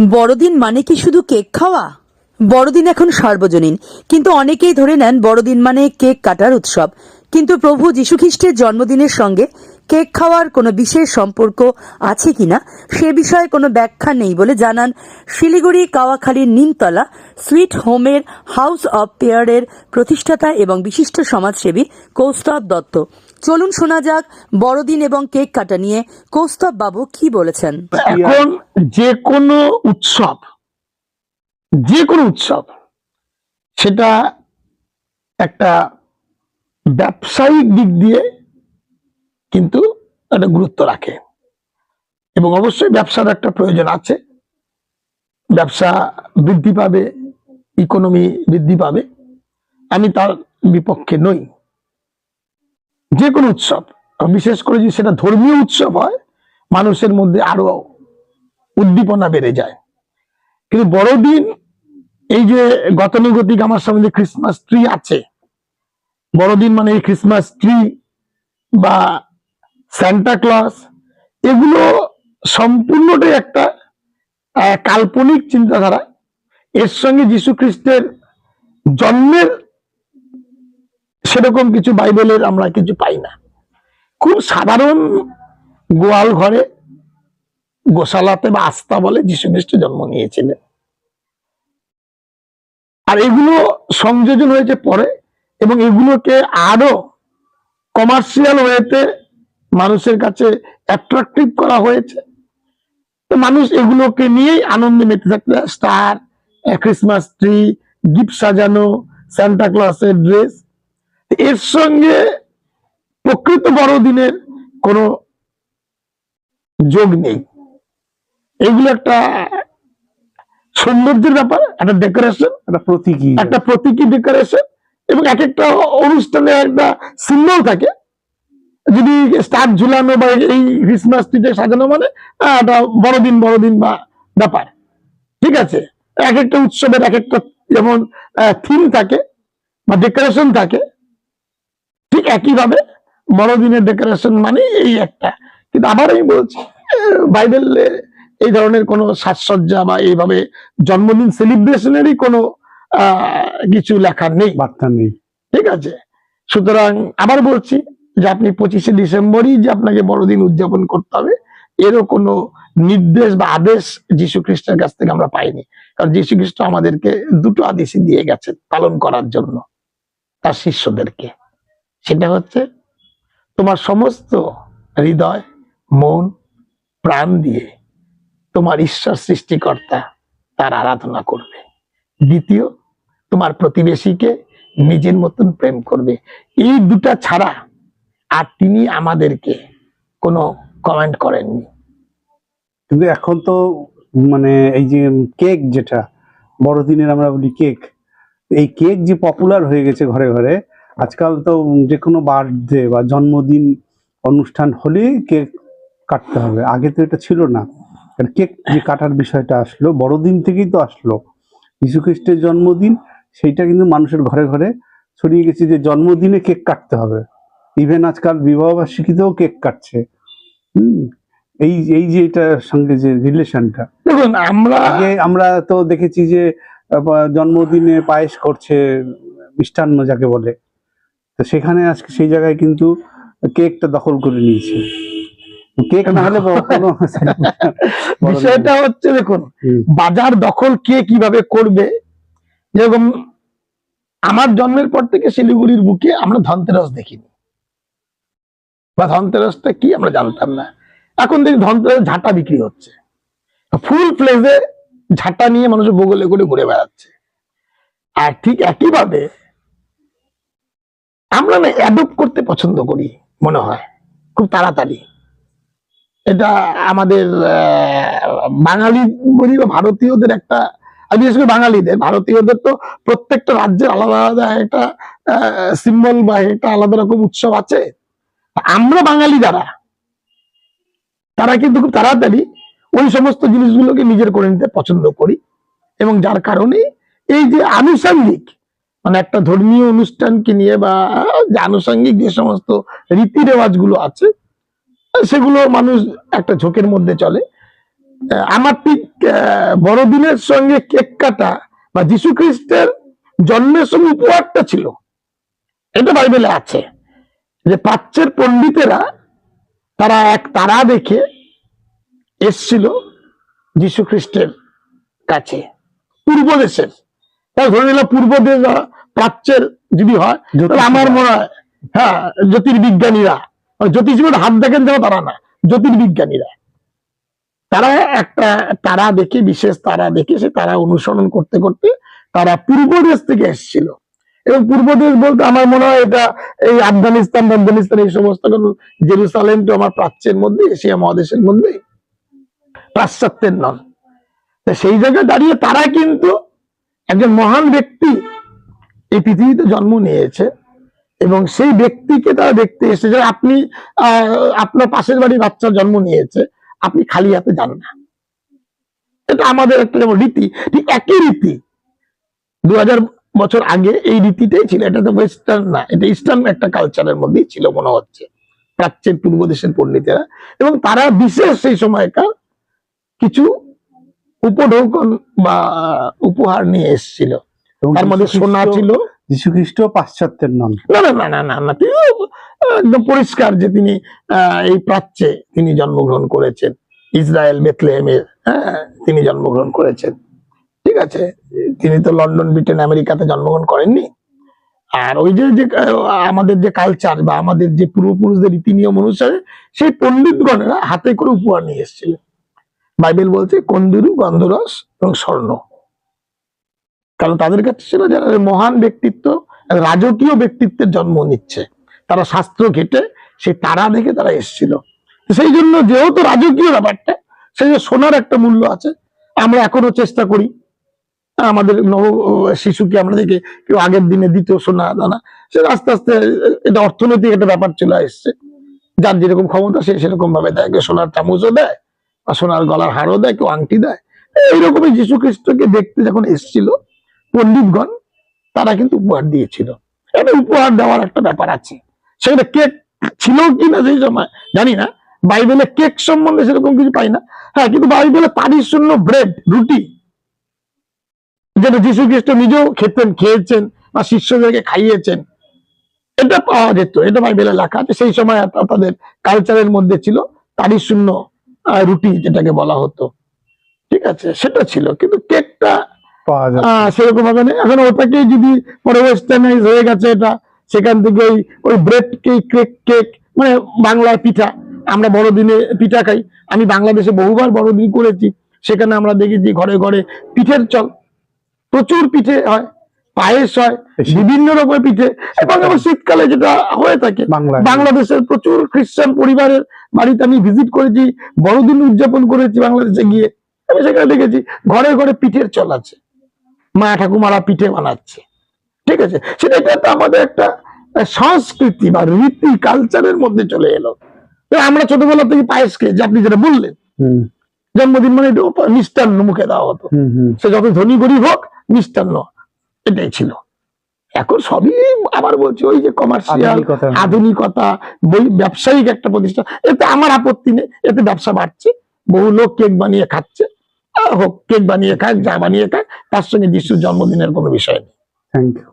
বড়দিন মানে কি শুধু কেক খাওয়া? বড়দিন এখন সার্বজনীন। কিন্তু অনেকেই ধরে নেন বড়দিন মানে কেক কাটার উৎসব। কিন্তু প্রভু যীশুখ্রিস্টের জন্মদিনের সঙ্গে কেক খাওয়ার কোনো বিশেষ সম্পর্ক আছে কিনা সে বিষয়ে কোনো ব্যাখ্যা নেই বলে জানান শিলিগুড়ি কাওয়াখালীর নিমতলা সুইট হোমের হাউস অব পেয়ারের প্রতিষ্ঠাতা এবং বিশিষ্ট সমাজসেবী কৌস্তব দত্ত। চলুন শোনা যাক বড়দিন এবং কেক কাটা নিয়ে কৌস্তব বাবু কি বলেছেন। এখন যে কোনো উৎসব, যে কোনো উৎসব, সেটা একটা ব্যবসায়িক দিক দিয়ে কিন্তু একটা গুরুত্ব রাখে। এবং অবশ্যই ব্যবসার একটা প্রয়োজন আছে। ব্যবসা বৃদ্ধি পাবে ইকোনমি বৃদ্ধি পাবে। আমি তার বিপক্ষে নই। যে কোনো উৎসব বিশেষ করে যদি সেটা ধর্মীয় উৎসব হয়, মানুষের মধ্যে আরও উদ্দীপনা বেড়ে যায়। কিন্তু বড়দিন, এই যে গতানুগতিক আমার সামনে ক্রিসমাস ট্রি আছে, বড়দিন মানে এই ক্রিসমাস ট্রি বা স্যান্টা ক্লস এগুলো সম্পূর্ণটাই একটা কাল্পনিক চিন্তাধারা। এর সঙ্গে যীশু খ্রিস্টের জন্মের সেরকম কিছু বাইবেলের আমরা কিছু পাই না। খুব সাধারণ গোয়াল ঘরে গোশালাতে বা আস্থা বলে যীশু খ্রিস্ট জন্ম নিয়েছিলেন। আর এগুলো সংযোজন হয়েছে পরে এবং এগুলোকে আরও কমার্শিয়াল ওয়েতে মানুষের কাছে অ্যাট্রাকটিভ করা হয়েছে। তো মানুষ এগুলোকে নিয়েই আনন্দে মেতে থাকতে স্টার, ক্রিসমাস ট্রি, গিফট সাজানো, সান্টা ক্লসের ড্রেস এর সঙ্গে প্রকৃত বড়দিনের কোনো যোগ নেই। এগুলো একটা সৌন্দর্যের ব্যাপার একটা ডেকোরেশন একটা প্রতীকী। একটা প্রতীকী ডেকোরেশন এবং এক একটা অনুষ্ঠানে একটা সিম্বল থাকে। যদি স্টার ঝুলানো বা এই ক্রিসমাস ট্রিতে সাজানো মানে একটা বড়দিন বড়দিন বা ব্যাপার। ঠিক আছে? এক একটা উৎসবের এক একটা যেমন থিম থাকে বা ডেকোরেশন থাকে। ঠিক একইভাবে বড়দিনের ডেকোরেশন মানে এই একটা। কিন্তু আবার আমি বলছি বাইবেলে এই ধরনের কোনো সাজসজ্জা বা এইভাবে জন্মদিন সেলিব্রেশনেরই কোনো কিছু লেখা নেই। বার্তা নেই। ঠিক আছে? সুতরাং আবার বলছি যে আপনি পঁচিশে ডিসেম্বরই যে আপনাকে বড়দিন উদযাপন করতে হবে এরও কোনো নির্দেশ বা আদেশ যীশু খ্রিস্টের কাছ থেকে আমরা পাইনি। কারণ যীশু খ্রিস্ট আমাদেরকে দুটো আদেশই দিয়ে গেছেন পালন করার জন্য তার শিষ্যদেরকে। সেটা হচ্ছে তোমার সমস্ত হৃদয়, মন, প্রাণ দিয়ে তোমার ঈশ্বর সৃষ্টিকর্তা তার আরাধনা করবে। দ্বিতীয়, তোমার প্রতিবেশীকে নিজের মতন প্রেম করবে। এই দুটা ছাড়া আর তিনি আমাদেরকে কোনো কমেন্ট করেননি। কিন্তু এখন তো মানে এই যে কেক যেটা, বড়দিনের আমরা বলি কেক, এই কেক যে পপুলার হয়ে গেছে ঘরে ঘরে আজকাল তো যে কোনো বার্থডে বা জন্মদিন অনুষ্ঠান হলেই কেক কাটতে হবে। আগে তো এটা ছিল না। কেক যে কাটার বিষয়টা আসলো বড়দিন থেকেই তো আসলো। যীশু খ্রিস্টের জন্মদিন সেইটা কিন্তু মানুষের ঘরে ঘরে ছড়িয়ে গেছে যে জন্মদিনে কেক কাটতে হবে। ইভেন আজকাল বিবাহ বার্ষিকীতেও কেক কাটছে। হুম? এই এই যে এটার সঙ্গে যে রিলেশনটা। দেখুন আমরা আগে আমরা তো দেখেছি যে জন্মদিনে পায়েস করছে মিষ্টান্ন যাকে বলে। তো সেখানে আজকে সেই জায়গায় কিন্তু কেকটা দখল করে নিয়েছে। কেক না হলে বিষয়টা হচ্ছে দেখুন বাজার দখল কে কীভাবে করবে? যেরকম আমার জন্মের পর থেকে শিলিগুড়ির বুকে আমরা ধনতেরাস দেখিনি। বা ধনতেরাসটা কি আমরা জানতাম না। এখন দেখি ধনতেরাস ঝাঁটা বিক্রি হচ্ছে। ফুল প্লেজে ঝাঁটা নিয়ে মানুষ বগলে করে ঘুরে বেড়াচ্ছে। আর ঠিক একইভাবে আমরা না অ্যাডপ্ট করতে পছন্দ করি, মনে হয়। খুব তাড়াতাড়ি। এটা আমাদের বাঙালি বলি বা ভারতীয়দের একটা, আর বিশেষ করে বাঙালিদের, ভারতীয়দের তো প্রত্যেকটা রাজ্যের আলাদা আলাদা একটা সিম্বল বা একটা আলাদা রকম উৎসব আছে। আমরা বাঙালি যারা, তারা কিন্তু খুব তাড়াতাড়ি ওই সমস্ত জিনিসগুলোকে নিজের করে নিতে পছন্দ করি। এবং যার কারণে এই যে আনুষঙ্গিক মানে একটা ধর্মীয় অনুষ্ঠানকে নিয়ে বা আনুষঙ্গিক যে সমস্ত রীতি রেওয়াজগুলো আছে সেগুলো মানুষ একটা ঝোঁকের মধ্যে চলে। আমার ঠিক বড়দিনের সঙ্গে কেক কাটা বা যীশু খ্রিস্টের জন্মের সঙ্গে উপহারটা ছিল। এটা বাইবেলে আছে। যে প্রাচ্যের পণ্ডিতেরা, তারা এক তারা দেখে এসছিল যীশু খ্রিস্টের কাছে, পূর্ব দেশের। তাই ধরে নিলাম পূর্ব দেশ প্রাচ্যের যদি হয় তাহলে আমার মনে হয় হ্যাঁ জ্যোতির্বিজ্ঞানীরা মানে জ্যোতিষীদের হাত দেখেন যাও তারা না জ্যোতির্বিজ্ঞানীরা। তারা একটা তারা দেখে বিশেষ তারা দেখে সে তারা অনুসরণ করতে করতে তারা পূর্ব দেশ থেকে এসেছিল। এবং পূর্ব দেশ বলতে আমার মনে হয় এটা এই আফগানিস্তান আফগানিস্তান এই সমস্ত জেরুসালেম তো আমার প্রাচ্যের মধ্যে এশিয়া মহাদেশের মধ্যে পাশ্চাত্যের নন সেই জায়গায় দাঁড়িয়ে তারা কিন্তু একজন মহান ব্যক্তি এই পৃথিবীতে জন্ম নিয়েছে এবং সেই ব্যক্তিকে তারা দেখতে এসেছে আপনি আপনার পাশের বাড়ির বাচ্চার জন্ম নিয়েছে, আপনি খালি হাতে যান না। এটা আমাদের একটা যেমন রীতি, ঠিক একই রীতি। দু হাজার বছর আগে এই রীতিটাই ছিল, এটা তো ওয়েস্টার্ন না, এটা ইস্টার্ন একটা কালচারের মধ্যেই ছিল মনে হচ্ছে, প্রাচ্যের পূর্ব দেশের পণ্ডিতেরা। এবং তারা বিশেষ সেই সময়কার কিছু উপঢৌকন বা উপহার নিয়ে এসেছিল। তার মধ্যে সোনা ছিল। যীশু খ্রিস্ট পাশ্চাত্যের নন। না না না না না না তিনি একদম পরিষ্কার যে তিনি এই প্রাচ্যে তিনি জন্মগ্রহণ করেছেন। ইসরায়েল বেথলেহেমে হ্যাঁ তিনি জন্মগ্রহণ করেছেন। ঠিক আছে তিনি তো লন্ডন ব্রিটেন আমেরিকাতে জন্মগ্রহণ করেননি। আর ওই যে যে আমাদের যে কালচার বা আমাদের যে পূর্বপুরুষদের রীতি নিয়ম অনুসারে সেই পণ্ডিতগণেরা হাতে করে উপহার নিয়ে এসেছিলেন। বাইবেল বলছে কন্দুরু গন্ধরস এবং স্বর্ণ। কারণ তাদের কাছে ছিল যারা মহান ব্যক্তিত্ব, রাজকীয় ব্যক্তিত্বের জন্ম নিচ্ছে। তারা শাস্ত্র ঘেটে সেই তারা দেখে তারা এসেছিল। সেই জন্য যেহেতু রাজকীয় ব্যাপারটা, সেই সোনার একটা মূল্য আছে। আমরা এখনও চেষ্টা করি। আমাদের নব শিশুকে আমরা দেখে কেউ আগের দিনে দিত সোনা দানা, সে আস্তে আস্তে এটা অর্থনৈতিক একটা ব্যাপার চলে এসছে যার যেরকম ক্ষমতা, সে সেরকম ভাবে দেয়। সোনার চামচও দেয় সোনার গলার হারও দেয়, কেউ আংটি দেয়। এইরকমই যীশু খ্রিস্টকে দেখতে যখন এসেছিল পণ্ডিতগণ, তারা কিন্তু উপহার দিয়েছিল। এটা উপহার দেওয়ার একটা ব্যাপার আছে। সেখানে কেক ছিল কিনা সেই সময় জানি না। বাইবেলে কেক সম্বন্ধে সেরকম কিছু পাই না। হ্যাঁ কিন্তু বাইবেলে তারই শূন্য ব্রেড, রুটি, যেটা যীশু খ্রিস্ট নিজেও খেতেন, খেয়েছেন বা শিষ্যদেরকে খাইয়েছেন, এটা পাওয়া যেত। এটা বাইবেলে লেখা আছে। সেই সময় তাদের কালচারের মধ্যে ছিল তারই শূন্য রুটি যেটাকে বলা হতো। ঠিক আছে? সেটা ছিল। কিন্তু কেকটা সেরকম ভাবে নেই। এখন ওটাকে যদি পরে ওয়েস্টার্নাইজ হয়ে গেছে এটা সেখান থেকে ওই ওই ব্রেড কেক কেক কেক মানে বাংলায় পিঠা। আমরা বড়দিনে পিঠা খাই। আমি বাংলাদেশে বহুবার বড়দিন করেছি। সেখানে আমরা দেখেছি ঘরে ঘরে পিঠের চল। প্রচুর পিঠে হয়। পায়েস হয় বিভিন্ন রকমের পিঠে। এবং আবার শীতকালে যেটা হয়ে থাকে বাংলাদেশের প্রচুর খ্রিস্টান পরিবারের বাড়িতে আমি ভিজিট করেছি বড়দিন উদযাপন করেছি বাংলাদেশে গিয়ে। আমি সেখানে দেখেছি ঘরে ঘরে পিঠের চল আছে। মা ঠাকুমারা পিঠে বানাচ্ছে। ঠিক আছে? সেটা একটা আমাদের একটা সংস্কৃতি বা রীতি কালচারের মধ্যে চলে এলো। তো আমরা ছোটবেলা থেকে পায়েস খেয়েছি আপনি যেটা বললেন জন্মদিন মানে মিষ্টান্ন মুখে দেওয়া হতো। সে যত ধনী গরিব হোক মিষ্টান্ন। এটাই ছিল এখন সবই আবার বলছি ওই যে কমার্শিয়াল আধুনিকতা। বই ব্যবসায়িক একটা প্রতিষ্ঠান এতে আমার আপত্তি নেই এতে ব্যবসা বাড়ছে বহু লোক কেক বানিয়ে খাচ্ছে আহ, হোক কেক বানিয়ে খাক যা বানিয়ে খাক তার সঙ্গে যিশুর জন্মদিনের কোনো বিষয় নেই। Thank you